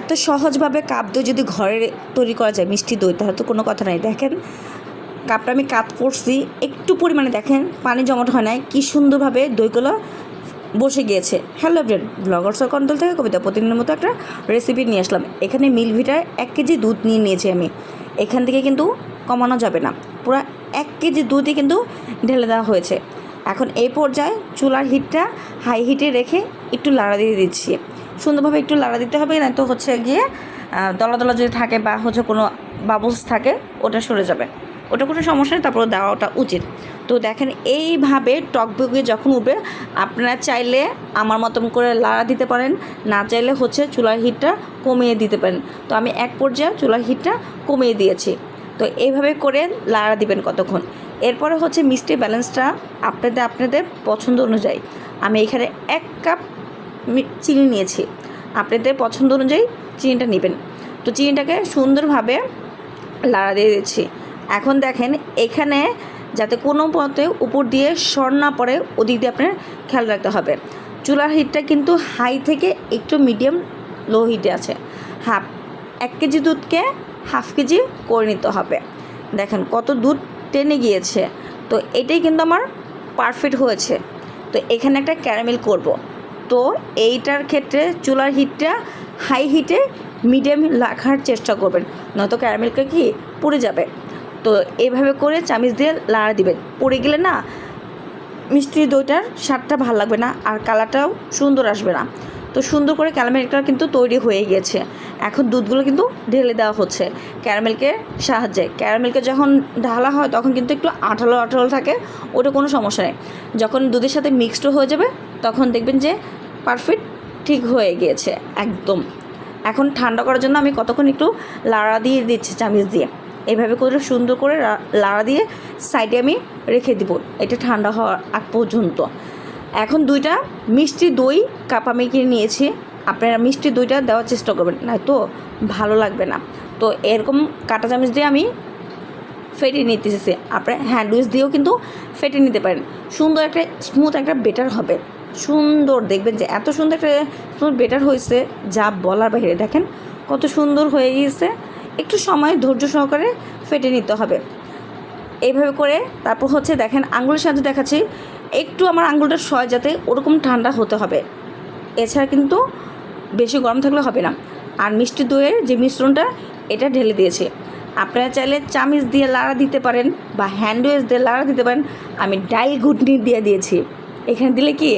এত সহজভাবে কাপ দই যদি ঘরে তৈরি করা যায়, মিষ্টি দই, তাহলে তো কোনো কথা নাই। দেখেন, কাপটা আমি কাত করছি, একটু পরিমাণে দেখেন, পানি জমাট হয় নাই, কী সুন্দরভাবে দইগুলো বসে গিয়েছে। হ্যালো ব্রেন ব্লগার্স কন্ট্রোল থেকে কবিতা প্রতিদিনের মতো একটা রেসিপি নিয়ে আসলাম। এখানে মিল ভিটার এক কেজি দুধ নিয়ে নিয়েছি আমি। এখান থেকে কিন্তু কমানো যাবে না। পুরো এক কেজি দুধই কিন্তু ঢেলে দেওয়া হয়েছে। এখন এই পর্যায়ে চুলার হিটটা হাই হিটে রেখে একটু লাড়া দিয়ে দিচ্ছি। সুন্দরভাবে একটু লাড়া দিতে হবে, না তো হচ্ছে গিয়ে দলা দলা যদি থাকে বা হচ্ছে কোনো বাবলস থাকে, ওটা সরে যাবে। ওটা কোনো সমস্যা নেই, তারপরে দেওয়াটা উচিত। তো দেখেন, এইভাবে টকবগে যখন উঠবে, আপনারা চাইলে আমার মতন করে লাড়া দিতে পারেন, না চাইলে হচ্ছে চুলার হিটটা কমিয়ে দিতে পারেন। তো আমি এক পর্যায়ে চুলার হিটটা কমিয়ে দিয়েছি। তো এইভাবে করে লাড়া দিবেন কতক্ষণ। এরপরে হচ্ছে মিষ্টি ব্যালেন্সটা আপনাদের আপনাদের পছন্দ অনুযায়ী। আমি এখানে এক কাপ চিনি নিয়েছি। আপনাদের পছন্দ অনুযায়ী চিনিটা নেবেন। তো চিনিটাকে সুন্দরভাবে লাড়া দিয়ে দিচ্ছি। এখন দেখেন, এখানে যাতে কোনো পথে উপর দিয়ে সর না পড়ে, ওদিক দিয়ে আপনার খেয়াল রাখতে হবে। চুলার হিটটা কিন্তু হাই থেকে একটু মিডিয়াম লো হিটে আছে। হাফ, এক কেজি দুধকে হাফ কেজি করে নিতে হবে। দেখেন কত দুধ টেনে গিয়েছে। তো এটাই কিন্তু আমার পারফেক্ট হয়েছে। তো এখানে একটা ক্যারামেল করব। তো এইটার ক্ষেত্রে চুলার হিটটা হাই হিটে মিডিয়াম রাখার চেষ্টা করবেন। নয়তো ক্যারামেলটা কি পুড়ে যাবে। তো এইভাবে করে চামিচ দিয়ে লাড়া দিবেন। পড়ে গেলে না মিষ্টি দইটার স্বাদটা ভালো লাগবে না আর কালারটাও সুন্দর আসবে না। তো সুন্দর করে ক্যারামেলটা কিন্তু তৈরি হয়ে গিয়েছে এখন দুধগুলো কিন্তু ঢেলে দেওয়া হচ্ছে ক্যারামেলকে সাহায্যে। ক্যারামেলকে যখন ঢালা হয় তখন কিন্তু একটু আঠালো আঠালো থাকে, ওটা কোনো সমস্যা নেই। যখন দুধের সাথে মিক্সড হয়ে যাবে, তখন দেখবেন যে পারফেক্ট ঠিক হয়ে গিয়েছে, একদম। এখন ঠান্ডা করার জন্য আমি কতক্ষণ একটু লাড়া দিয়ে দিচ্ছি চামিচ দিয়ে। এভাবে করে সুন্দর করে লাড়া দিয়ে সাইডে আমি রেখে দিব, এটা ঠান্ডা হওয়ার আগ পর্যন্ত। এখন দুইটা মিষ্টি দই কাপ আমি কিনে নিয়েছি, আপনারা মিষ্টি দইটা দেওয়ার চেষ্টা করবেন না নয়তো ভালো লাগবে না। তো এরকম কাঁটা চামচ দিয়ে আমি ফেটে নিতেছে, আপনার হ্যান্ডউইচ দিয়েও কিন্তু ফেটে নিতে পারেন। সুন্দর একটা স্মুথ একটা বেটার হবে। সুন্দর। দেখবেন যে এত সুন্দর একটা বেটার হয়েছে যা বলার বাইরে। দেখেন কত সুন্দর হয়ে গিয়েছে। একটু সময় ধৈর্য সহকারে ফেটে নিতে হবে। এইভাবে করে তারপর হচ্ছে দেখেন আঙুলের সাহায্যে দেখাচ্ছি, একটু আমার আঙুলটা সয় যাতে ওরকম ঠান্ডা হতে হবে। এছাড়া কিন্তু বেশি গরম থাকলে হবে না। আর মিষ্টি দইয়ের যে মিশ্রণটা, এটা ঢেলে দিয়েছে। আপনারা চাইলে চামিচ দিয়ে লাড়া দিতে পারেন বা হ্যান্ডওয়েজ দিয়ে লাড়া দিতে পারেন। আমি ডাইল ঘুটনি দিয়ে দিয়েছি। এখানে দিলে কি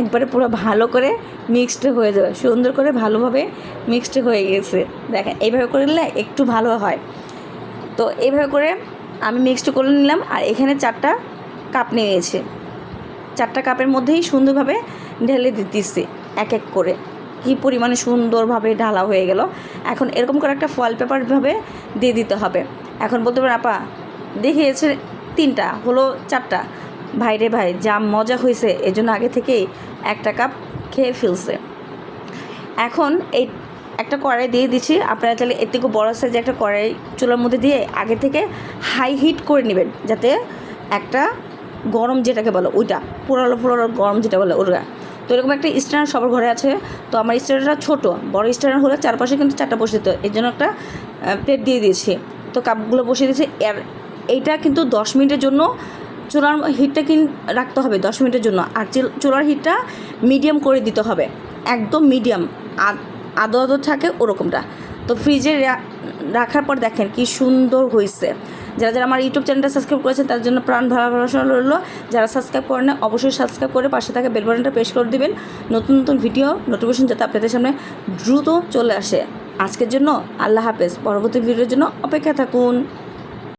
একবারে পুরো ভালো করে মিক্সড হয়ে যাবে, সুন্দর করে ভালোভাবে মিক্সড হয়ে গেছে। দেখেন, এইভাবে করে নিলে একটু ভালো হয়। তো এইভাবে করে আমি মিক্সড করে নিলাম আর এখানে চারটা কাপ নিয়ে নিয়েছি। চারটা কাপের মধ্যেই সুন্দরভাবে ঢেলে দিতেছি এক এক করে। কী পরিমাণে সুন্দরভাবে ঢালা হয়ে গেল। এখন এরকম করে একটা ফয়েল পেপারভাবে দিয়ে দিতে হবে। এখন বলতে পারেন, আপা, দেখিয়েছে তিনটা, হলো চারটা। ভাই রে ভাই, যা মজা হয়েছে এজন্য আগে থেকেই একটা কাপ খেয়ে ফেলছে। এখন এই একটা কড়াই দিয়ে দিচ্ছি। আপনারা চাইলে এর থেকে বড় সাইজে একটা কড়াই চুলার মধ্যে দিয়ে আগে থেকে হাই হিট করে নেবেন, যাতে একটা গরম যেটাকে বলো ওইটা পুরালো পুরালো গরম যেটা বলে ওটা। তো এরকম একটা স্ট্যান্ড সবার ঘরে আছে, তো আমার স্ট্যান্ডটা ছোট, বড় স্ট্যান্ড হলে চারপাশে কিন্তু চারটা বসে দিত এর জন্য একটা প্লেট দিয়ে দিয়েছি। তো কাপগুলো বসিয়ে দিয়েছি, আর এইটা কিন্তু দশ মিনিটের জন্য চুলার হিটটা কিন রাখতে হবে দশ মিনিটের জন্য। আর চিল- চুলার হিটটা মিডিয়াম করে দিতে হবে। একদম মিডিয়াম। আদো আদো থাকে ওরকমটা। তো ফ্রিজে রাখার পর দেখেন কি সুন্দর হয়েছে যারা যারা আমার ইউটিউব চ্যানেলটা সাবস্ক্রাইব করেছেন তার জন্য প্রাণ ভালোবাসা রইল। যারা সাবস্ক্রাইব করেন না, অবশ্যই সাবস্ক্রাইব করে পাশে থাকা বেল বাটনটা প্রেস করে দিবেন। নতুন নতুন ভিডিও নোটিফিকেশন যাতে আপনাদের সামনে দ্রুত চলে আসে। আজকের জন্য আল্লাহ হাফেজ। পরবর্তী ভিডিওর জন্য অপেক্ষা থাকুন।